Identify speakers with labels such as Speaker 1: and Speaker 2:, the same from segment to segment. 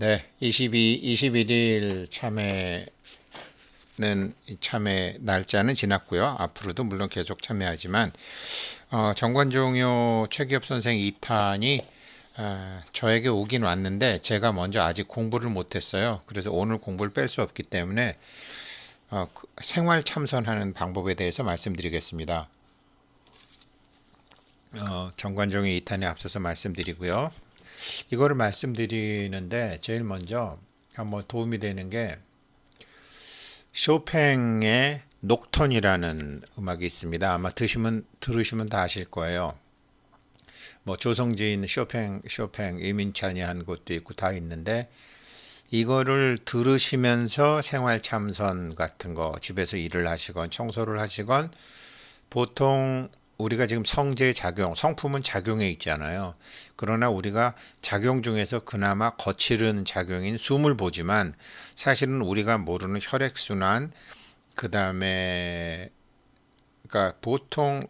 Speaker 1: 네, 22, 21일 참여는 참여 날짜는 지났고요. 앞으로도 물론 계속 참여하지만 어, 정관종요 최기업 선생 2탄이 어, 저에게 오긴 왔는데 제가 먼저 아직 공부를 못했어요. 그래서 오늘 공부를 뺄 수 없기 때문에 어, 그 생활 참선하는 방법에 대해서 말씀드리겠습니다. 어, 정관종의 2탄에 앞서서 말씀드리고요. 이거를 말씀드리는데 제일 먼저 한번 도움이 되는 게 쇼팽의 녹턴이라는 음악이 있습니다. 아마 드시면 들으시면 다 아실 거예요. 뭐 조성진, 쇼팽, 쇼팽, 이민찬이 한 것도 있고 다 있는데 이거를 들으시면서 생활 참선 같은 거 집에서 일을 하시건 청소를 하시건 보통 우리가 지금 성제 작용, 성품은 작용에 있잖아요. 그러나 우리가 작용 중에서 그나마 거칠은 작용인 숨을 보지만 사실은 우리가 모르는 혈액 순환, 그 다음에 그러니까 보통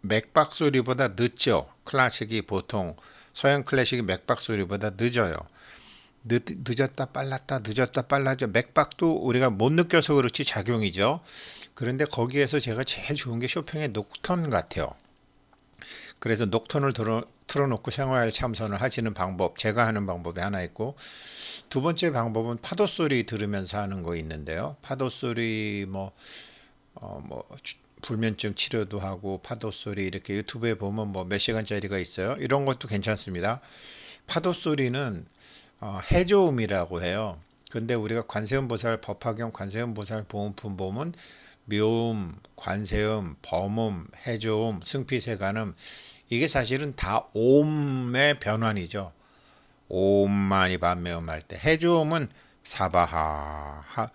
Speaker 1: 맥박 소리보다 늦죠. 클래식이 보통 서양 클래식이 맥박 소리보다 늦어요. 늦, 늦었다 빨랐다 늦었다 빨라져 맥박도 우리가 못 느껴서 그렇지 작용이죠. 그런데 거기에서 제가 제일 좋은 게 쇼팽의 녹턴 같아요. 그래서 녹턴을 들어, 틀어놓고 생활 참선을 하시는 방법, 제가 하는 방법이 하나 있고 두 번째 방법은 파도 소리 들으면서 하는 거 있는데요. 파도 소리 뭐 어, 뭐 불면증 치료도 하고 파도 소리 이렇게 유튜브에 보면 뭐 몇 시간짜리가 있어요. 이런 것도 괜찮습니다. 파도 소리는 어, 해조음이라고 해요. 근데 우리가 관세음보살 법화경 관세음보살 보음품 보면 묘음, 관세음, 범음, 해조음, 승피세간음 이게 사실은 다 옴의 변환이죠. 옴만이 반매음 할 때 해조음은 사바하 하,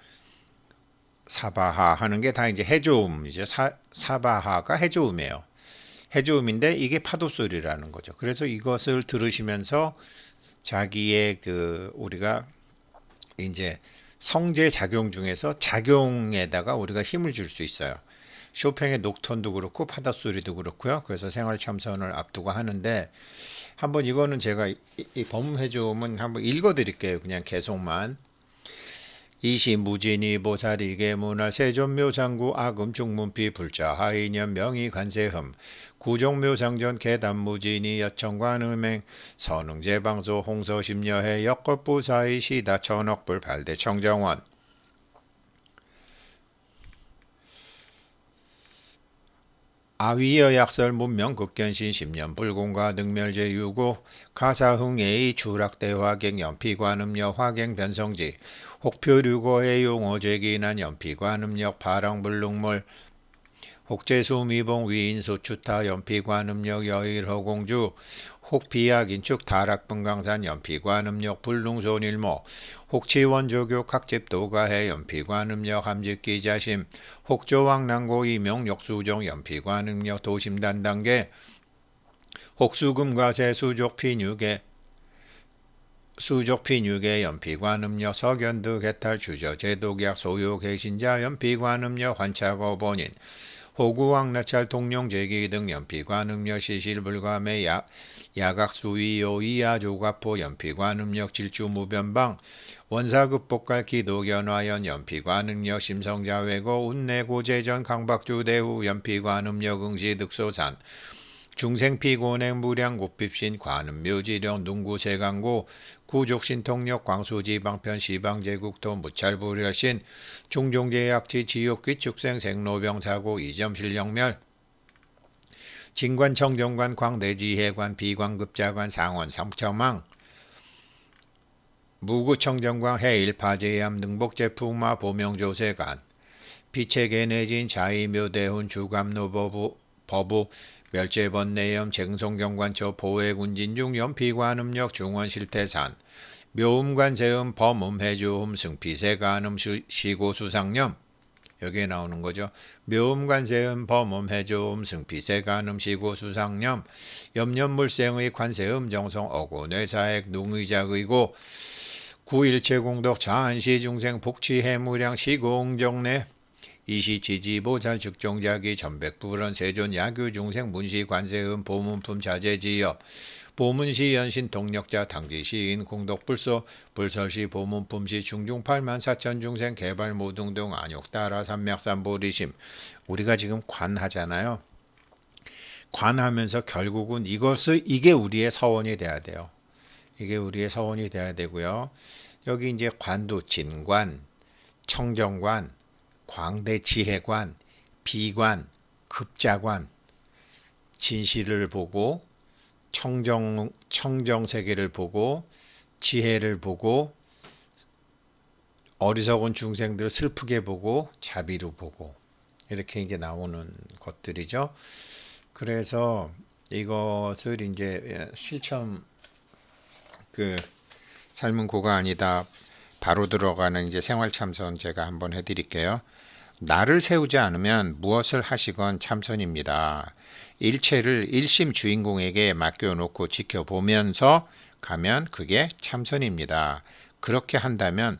Speaker 1: 사바하 하는 게 다 이제 해조음이죠. 사, 사바하가 해조음이에요. 해조음인데 이게 파도 소리라는 거죠. 그래서 이것을 들으시면서 자기의 그 우리가 이제 성제 작용 중에서 작용에다가 우리가 힘을 줄 수 있어요. 쇼팽의 녹턴도 그렇고 파다 소리도 그렇고요. 그래서 생활 참선을 앞두고 하는데 한번 이거는 제가 이, 이 범해주면 한번 읽어드릴게요. 그냥 계속만. 이시 무진이 보살이계 문할 세존묘 상구 아금 중문피 불자 하이년 명의 관세흠. 구종묘 상전 계단 무진이 여청관음행. 선흥제방소 홍서심여해 역겁부사의 시다 천억불 발대 청정원. 아위여 약설 문명 극견신 10년 불공과 능멸제 유고. 가사흥의 추락대화객 연피관음여 화갱 변성지 혹표류고의 용어제기난 연피관음역 파랑불능물 혹재수 미봉 위인 소추타 연피관음역 여일허공주 혹비약 인축 다락분강산 연피관음역 불능손일모 혹치원조교 각집도가해 연피관음역 함직기자심 혹조왕난고 이명 역수종 연피관음역 도심단 단계 혹수금과 세 수족 피뉴계 수족피뉴계 연피관음역 석연드 개탈 주저 제독약 소요 개신자 연피관음역 환차거 본인 호구왕 나찰 통룡제기 등 연피관음력 시실불감의 약, 야각 수위 요 이하조가포 연피관 음력 질주 무변방 원사급복갈 기도견화연 연피관 음력 심성자외고 운내고 재전 강박주대후 연피관 음력 응시 득소산 중생피곤행 무량고핍신 관음묘지령 농구세강고 구족신통력 광수지방편 시방제국도 무찰불혈신 중종제약지 지옥귀축생 생로병사고 이점실령멸 진관청정관 광대지해관 비광급자관 상원 삼처망 무구청정관 해일파제암 능복제풍마 보명조세관 피체계내진 자이묘대훈 주감노버부 버부 멸제번내염 쟁송경관처 보혜군진중 연피관음역 중원실태산 묘음관세음 범음해주음 승피세간음 시고수상염. 여기에 나오는 거죠. 묘음관세음 범음해주음 승피세간음 시고수상염. 염년물생의 관세음 정성 어고뇌사액 농의작의고 구일체공덕 자한시 중생 복치 해무량 시공정내 이시 지지보살 즉종자기 전백불원 세존 야규 중생 문시 관세음 보문품 자재지엽 보문시 연신 동력자 당지시인 공덕불소 불설시 보문품시 중중팔만 사천 중생 개발 모등동 안욕 따라 삼맥삼보리심 우리가 지금 관하잖아요. 관하면서 결국은 이것을 이게 우리의 서원이 돼야 돼요. 이게 우리의 서원이 돼야 되고요. 여기 이제 관도 진관, 청정관, 광대지혜관, 비관, 급자관, 진실을 보고 청정 청정 세계를 보고 지혜를 보고 어리석은 중생들을 슬프게 보고 자비로 보고 이렇게 이제 나오는 것들이죠. 그래서 이것을 이제 실천 그 삶은 고가 아니다 바로 들어가는 이제 생활 참선 제가 한번 해드릴게요. 나를 세우지 않으면 무엇을 하시건 참선입니다. 일체를 일심 주인공에게 맡겨놓고 지켜보면서 가면 그게 참선입니다. 그렇게 한다면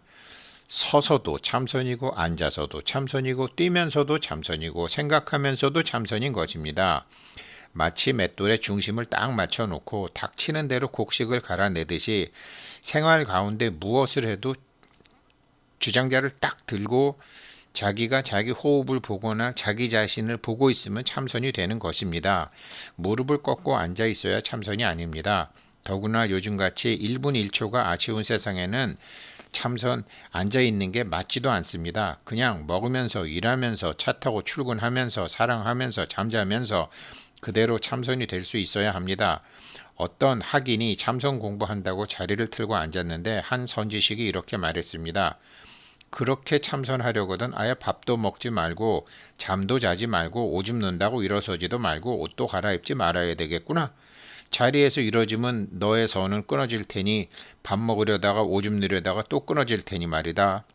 Speaker 1: 서서도 참선이고 앉아서도 참선이고 뛰면서도 참선이고 생각하면서도 참선인 것입니다. 마치 맷돌에 중심을 딱 맞춰 놓고 닥치는 대로 곡식을 갈아내듯이 생활 가운데 무엇을 해도 주장자를 딱 들고 자기가 자기 호흡을 보거나 자기 자신을 보고 있으면 참선이 되는 것입니다. 무릎을 꺾고 앉아 있어야 참선이 아닙니다. 더구나 요즘같이 1분 1초가 아쉬운 세상에는 참선 앉아 있는 게 맞지도 않습니다. 그냥 먹으면서 일하면서 차 타고 출근하면서 사랑하면서 잠자면서 그대로 참선이 될 수 있어야 합니다. 어떤 학인이 참선 공부한다고 자리를 틀고 앉았는데 한 선지식이 이렇게 말했습니다. 그렇게 참선하려거든 아예 밥도 먹지 말고 잠도 자지 말고 오줌 눈다고 일어서지도 말고 옷도 갈아입지 말아야 되겠구나. 자리에서 이러지면 너의 선은 끊어질 테니 밥 먹으려다가 오줌 누려다가 또 끊어질 테니 말이다.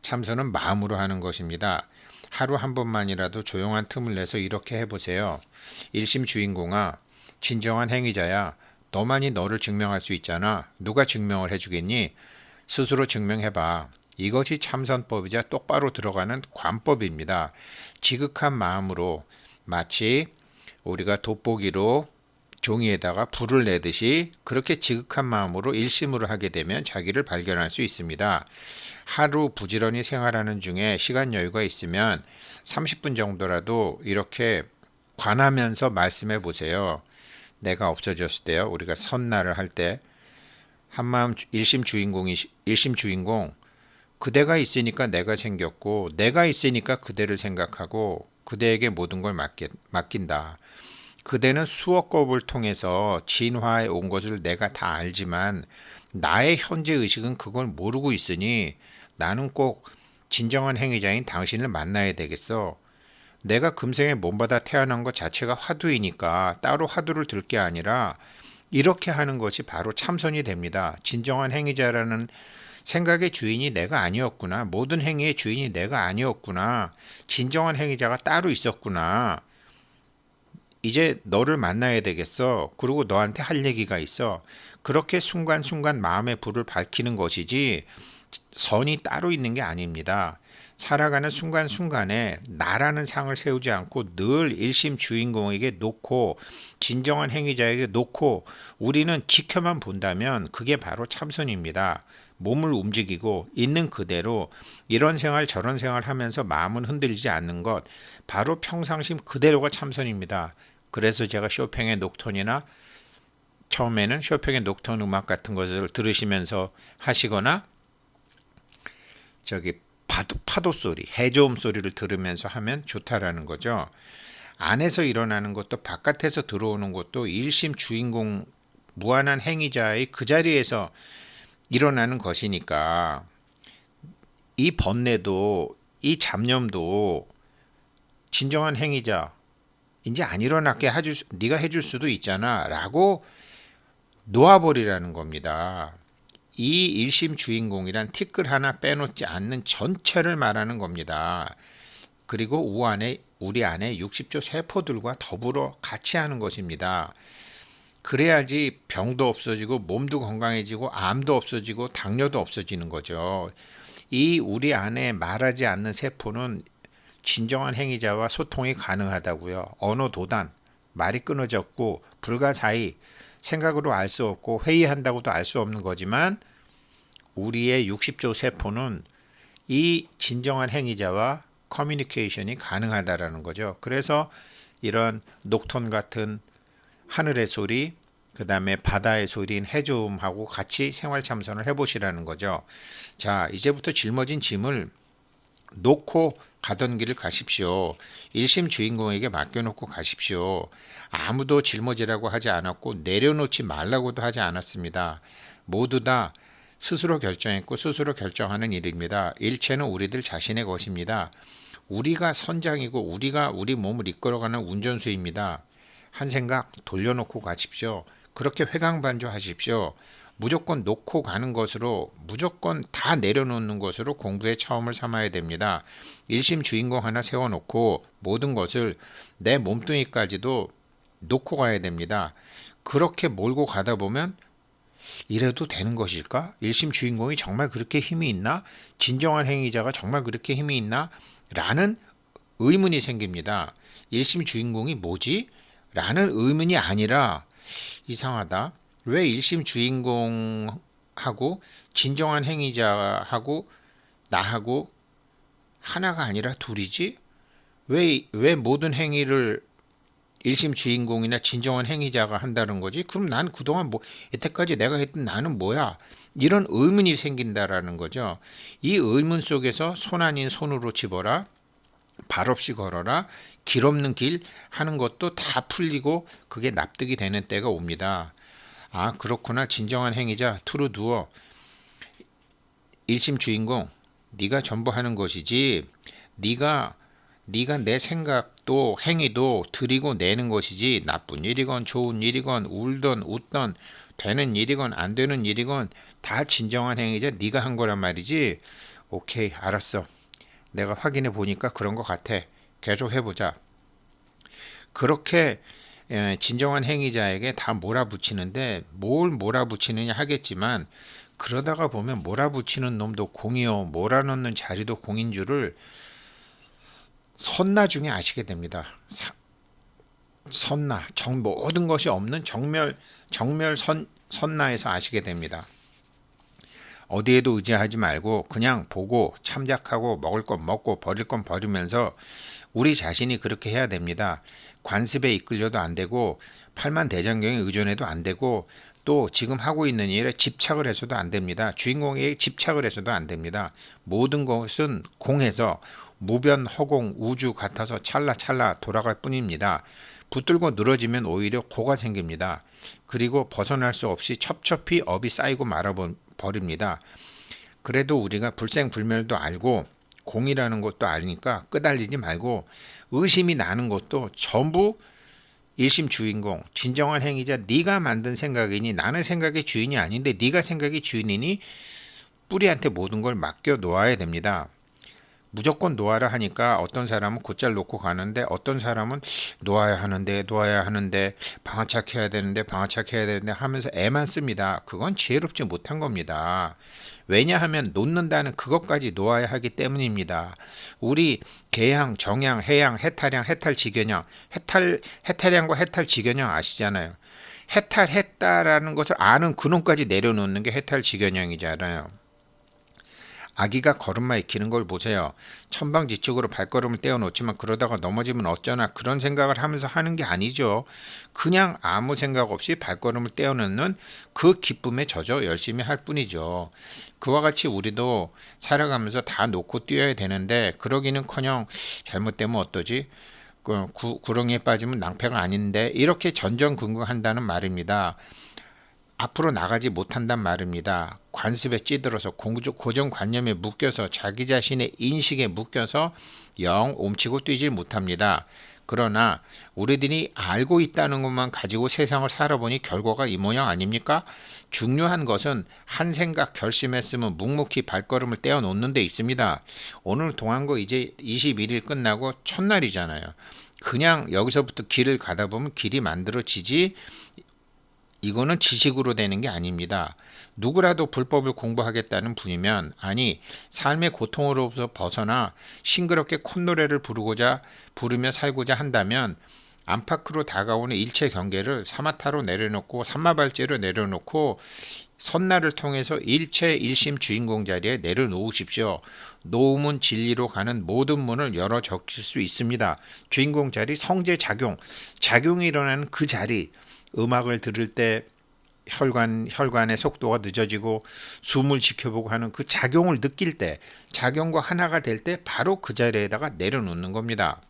Speaker 1: 참선은 마음으로 하는 것입니다. 하루 한 번만이라도 조용한 틈을 내서 이렇게 해보세요. 일심 주인공아, 진정한 행위자야. 너만이 너를 증명할 수 있잖아. 누가 증명을 해주겠니? 스스로 증명해봐. 이것이 참선법이자 똑바로 들어가는 관법입니다. 지극한 마음으로 마치 우리가 돋보기로 종이에다가 불을 내듯이 그렇게 지극한 마음으로 일심으로 하게 되면 자기를 발견할 수 있습니다. 하루 부지런히 생활하는 중에 시간 여유가 있으면 30분 정도라도 이렇게 관하면서 말씀해 보세요. 내가 없어졌을 때요. 우리가 선날을 할때 한마음 일심 주인공이 일심 주인공 그대가 있으니까 내가 생겼고 내가 있으니까 그대를 생각하고 그대에게 모든 걸 맡긴, 맡긴다. 그대는 수억 겁을 통해서 진화해 온 것을 내가 다 알지만 나의 현재 의식은 그걸 모르고 있으니 나는 꼭 진정한 행위자인 당신을 만나야 되겠어. 내가 금생에 몸받아 태어난 것 자체가 화두이니까 따로 화두를 들 게 아니라 이렇게 하는 것이 바로 참선이 됩니다. 진정한 행위자라는 생각의 주인이 내가 아니었구나. 모든 행위의 주인이 내가 아니었구나. 진정한 행위자가 따로 있었구나. 이제 너를 만나야 되겠어. 그리고 너한테 할 얘기가 있어. 그렇게 순간순간 마음의 불을 밝히는 것이지 선이 따로 있는 게 아닙니다. 살아가는 순간순간에 나라는 상을 세우지 않고 늘 일심 주인공에게 놓고 진정한 행위자에게 놓고 우리는 지켜만 본다면 그게 바로 참선입니다. 몸을 움직이고 있는 그대로 이런 생활 저런 생활 하면서 마음은 흔들리지 않는 것 바로 평상심 그대로가 참선입니다. 그래서 제가 쇼팽의 녹턴이나 처음에는 쇼팽의 녹턴 음악 같은 것을 들으시면서 하시거나 저기 파도, 파도 소리, 해저음 소리를 들으면서 하면 좋다라는 거죠. 안에서 일어나는 것도 바깥에서 들어오는 것도 일심 주인공 무한한 행위자의 그 자리에서 일어나는 것이니까 이 번뇌도 이 잡념도 진정한 행위자 이제 안 일어나게 해줄 네가 해줄 수도 있잖아라고 놓아버리라는 겁니다. 이 일심 주인공이란 티끌 하나 빼놓지 않는 전체를 말하는 겁니다. 그리고 우리 안에 60조 세포들과 더불어 같이 하는 것입니다. 그래야지 병도 없어지고 몸도 건강해지고 암도 없어지고 당뇨도 없어지는 거죠. 이 우리 안에 말하지 않는 세포는 진정한 행위자와 소통이 가능하다고요. 언어 도단, 말이 끊어졌고 불가사의 생각으로 알 수 없고 회의한다고도 알 수 없는 거지만 우리의 60조 세포는 이 진정한 행위자와 커뮤니케이션이 가능하다라는 거죠. 그래서 이런 녹톤 같은 하늘의 소리, 그 다음에 바다의 소리인 해조음하고 같이 생활 참선을 해보시라는 거죠. 자, 이제부터 짊어진 짐을 놓고 가던 길을 가십시오. 일심 주인공에게 맡겨놓고 가십시오. 아무도 짊어지라고 하지 않았고 내려놓지 말라고도 하지 않았습니다. 모두 다 스스로 결정했고 스스로 결정하는 일입니다. 일체는 우리들 자신의 것입니다. 우리가 선장이고 우리가 우리 몸을 이끌어가는 운전수입니다. 한 생각 돌려놓고 가십시오. 그렇게 회강반조하십시오. 무조건 놓고 가는 것으로 무조건 다 내려놓는 것으로 공부의 처음을 삼아야 됩니다. 일심 주인공 하나 세워놓고 모든 것을 내 몸뚱이까지도 놓고 가야 됩니다. 그렇게 몰고 가다 보면 이래도 되는 것일까? 일심 주인공이 정말 그렇게 힘이 있나? 진정한 행위자가 정말 그렇게 힘이 있나? 라는 의문이 생깁니다. 일심 주인공이 뭐지? 라는 의문이 아니라 이상하다. 왜 일심 주인공하고 진정한 행위자하고 나하고 하나가 아니라 둘이지? 왜, 왜 모든 행위를 일심 주인공이나 진정한 행위자가 한다는 거지? 그럼 난 그동안 뭐, 여태까지 내가 했던 나는 뭐야? 이런 의문이 생긴다라는 거죠. 이 의문 속에서 손 아닌 손으로 집어라. 발 없이 걸어라. 길 없는 길 하는 것도 다 풀리고 그게 납득이 되는 때가 옵니다. 아, 그렇구나. 진정한 행위자 투루 두어. 일심 주인공. 네가 전부 하는 것이지. 네가 네가 내 생각도 행위도 드리고 내는 것이지 나쁜 일이건 좋은 일이건 울던 웃던 되는 일이건 안 되는 일이건 다 진정한 행위자 네가 한 거란 말이지. 오케이 알았어. 내가 확인해 보니까 그런 것 같아. 계속 해보자. 그렇게 예, 진정한 행위자에게 다 몰아붙이는데 뭘 몰아붙이느냐 하겠지만 그러다가 보면 몰아붙이는 놈도 공이요 몰아넣는 자리도 공인 줄을 선나중에 아시게 됩니다. 사, 선나 정 모든 것이 없는 정멸 정멸 선 선나에서 아시게 됩니다. 어디에도 의지하지 말고 그냥 보고 참작하고 먹을 건 먹고 버릴 건 버리면서 우리 자신이 그렇게 해야 됩니다. 관습에 이끌려도 안 되고 팔만 대장경에 의존해도 안 되고 또 지금 하고 있는 일에 집착을 해서도 안 됩니다. 주인공에게 집착을 해서도 안 됩니다. 모든 것은 공해서 무변 허공 우주 같아서 찰나찰나 돌아갈 뿐입니다. 붙들고 늘어지면 오히려 고가 생깁니다. 그리고 벗어날 수 없이 첩첩히 업이 쌓이고 말아버립니다. 그래도 우리가 불생불멸도 알고 공이라는 것도 아니까 끄달리지 말고 의심이 나는 것도 전부 일심 주인공 진정한 행위자 네가 만든 생각이니 나는 생각의 주인이 아닌데 네가 생각의 주인이니 뿌리한테 모든 걸 맡겨 놓아야 됩니다. 무조건 놓아라 하니까 어떤 사람은 곧잘 놓고 가는데 어떤 사람은 놓아야 하는데 놓아야 하는데 방아착해야 되는데 방아착해야 되는데 하면서 애만 씁니다. 그건 지혜롭지 못한 겁니다. 왜냐하면 놓는다는 그것까지 놓아야 하기 때문입니다. 우리 개양, 정양, 해양, 해탈양, 해탈지견양, 해탈 해탈양과 해탈지견양 아시잖아요. 해탈했다라는 것을 아는 근원까지 내려놓는 게 해탈지견양이잖아요. 아기가 걸음마 익히는 걸 보세요. 천방지축으로 발걸음을 떼어놓지만 그러다가 넘어지면 어쩌나 그런 생각을 하면서 하는 게 아니죠. 그냥 아무 생각 없이 발걸음을 떼어놓는 그 기쁨에 젖어 열심히 할 뿐이죠. 그와 같이 우리도 살아가면서 다 놓고 뛰어야 되는데 그러기는커녕 잘못되면 어떠지? 그 구렁이에 빠지면 낭패가 아닌데 이렇게 전전긍긍한다는 말입니다. 앞으로 나가지 못한단 말입니다. 관습에 찌들어서 고정관념에 묶여서 자기 자신의 인식에 묶여서 영 옴치고 뛰질 못합니다. 그러나 우리들이 알고 있다는 것만 가지고 세상을 살아보니 결과가 이 모양 아닙니까? 중요한 것은 한 생각 결심했으면 묵묵히 발걸음을 떼어 놓는 데 있습니다. 오늘 동안거 이제 21일 끝나고 첫날이잖아요. 그냥 여기서부터 길을 가다 보면 길이 만들어지지 이거는 지식으로 되는 게 아닙니다. 누구라도 불법을 공부하겠다는 분이면 아니 삶의 고통으로부터 벗어나 싱그럽게 콧노래를 부르고자 부르며 살고자 한다면 안팎으로 다가오는 일체 경계를 사마타로 내려놓고 삼마발제로 내려놓고 선날을 통해서 일체 일심 주인공 자리에 내려놓으십시오. 놓음은 진리로 가는 모든 문을 열어 적실 수 있습니다. 주인공 자리 성제 작용, 작용이 일어나는 그 자리, 음악을 들을 때 혈관 혈관의 속도가 늦어지고 숨을 지켜보고 하는 그 작용을 느낄 때 작용과 하나가 될 때 바로 그 자리에다가 내려놓는 겁니다.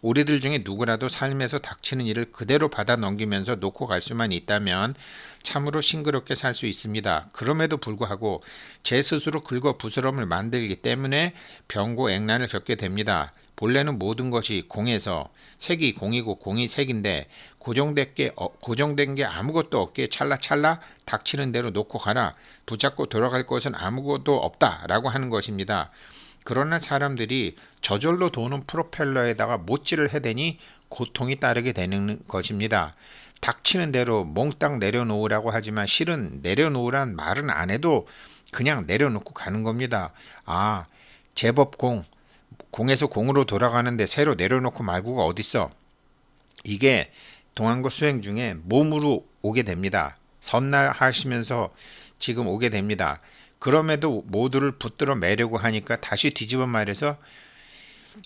Speaker 1: 우리들 중에 누구라도 삶에서 닥치는 일을 그대로 받아 넘기면서 놓고 갈 수만 있다면 참으로 싱그럽게 살 수 있습니다. 그럼에도 불구하고 제 스스로 긁어 부스럼을 만들기 때문에 병고 액난을 겪게 됩니다. 본래는 모든 것이 공에서 색이 공이고 공이 색인데 고정된 게 어, 고정된 게 아무것도 없게 찰나찰나 닥치는 대로 놓고 가라. 붙잡고 돌아갈 것은 아무것도 없다라고 하는 것입니다. 그러나 사람들이 저절로 도는 프로펠러에다가 못질을 해대니 고통이 따르게 되는 것입니다. 닥치는 대로 몽땅 내려놓으라고 하지만 실은 내려놓으란 말은 안 해도 그냥 내려놓고 가는 겁니다. 아, 제법 공, 공에서 공으로 돌아가는데 새로 내려놓고 말고가 어딨어. 이게 동안고 수행 중에 몸으로 오게 됩니다. 선날 하시면서 지금 오게 됩니다. 그럼에도 모두를 붙들어 매려고 하니까 다시 뒤집어 말해서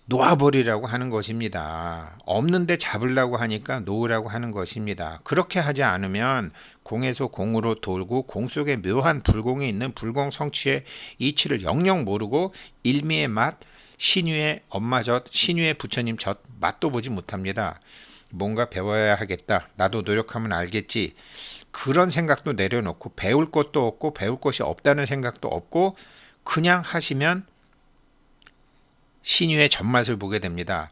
Speaker 1: 놓아버리라고 하는 것입니다. 없는데 잡으려고 하니까 놓으라고 하는 것입니다. 그렇게 하지 않으면 공에서 공으로 돌고 공 속에 묘한 불공이 있는 불공 성취의 이치를 영영 모르고 일미의 맛, 신유의 엄마 젖, 신유의 부처님 젖 맛도 보지 못합니다. 뭔가 배워야 하겠다. 나도 노력하면 알겠지. 그런 생각도 내려놓고 배울 것도 없고 배울 것이 없다는 생각도 없고 그냥 하시면 신유의 전맛을 보게 됩니다.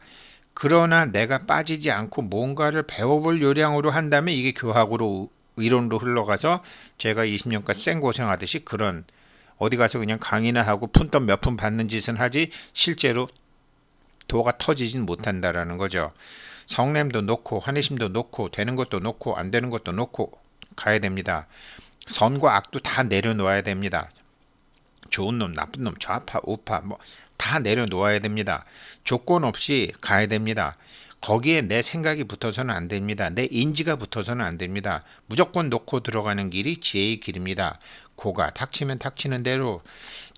Speaker 1: 그러나 내가 빠지지 않고 뭔가를 배워볼 요량으로 한다면 이게 교학으로 이론으로 흘러가서 제가 20년간 생고생하듯이 그런 어디 가서 그냥 강의나 하고 푼돈 몇 푼 받는 짓은 하지 실제로 도가 터지진 못한다라는 거죠. 성냄도 놓고 환희심도 놓고 되는 것도 놓고 안 되는 것도 놓고 가야 됩니다. 선과 악도 다 내려놓아야 됩니다. 좋은 놈, 나쁜 놈, 좌파, 우파 뭐 다 내려놓아야 됩니다. 조건 없이 가야 됩니다. 거기에 내 생각이 붙어서는 안 됩니다. 내 인지가 붙어서는 안 됩니다. 무조건 놓고 들어가는 길이 지혜의 길입니다. 고가 닥치면 닥치는 대로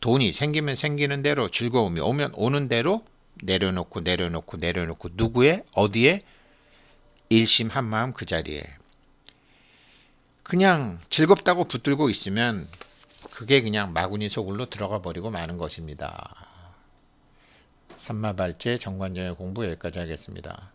Speaker 1: 돈이 생기면 생기는 대로 즐거움이 오면 오는 대로 내려놓고 내려놓고 내려놓고 누구의 어디에 일심 한 마음 그 자리에 그냥 즐겁다고 붙들고 있으면 그게 그냥 마구니 속으로 들어가 버리고 마는 것입니다. 삼마발제 정관장의 공부 여기까지 하겠습니다.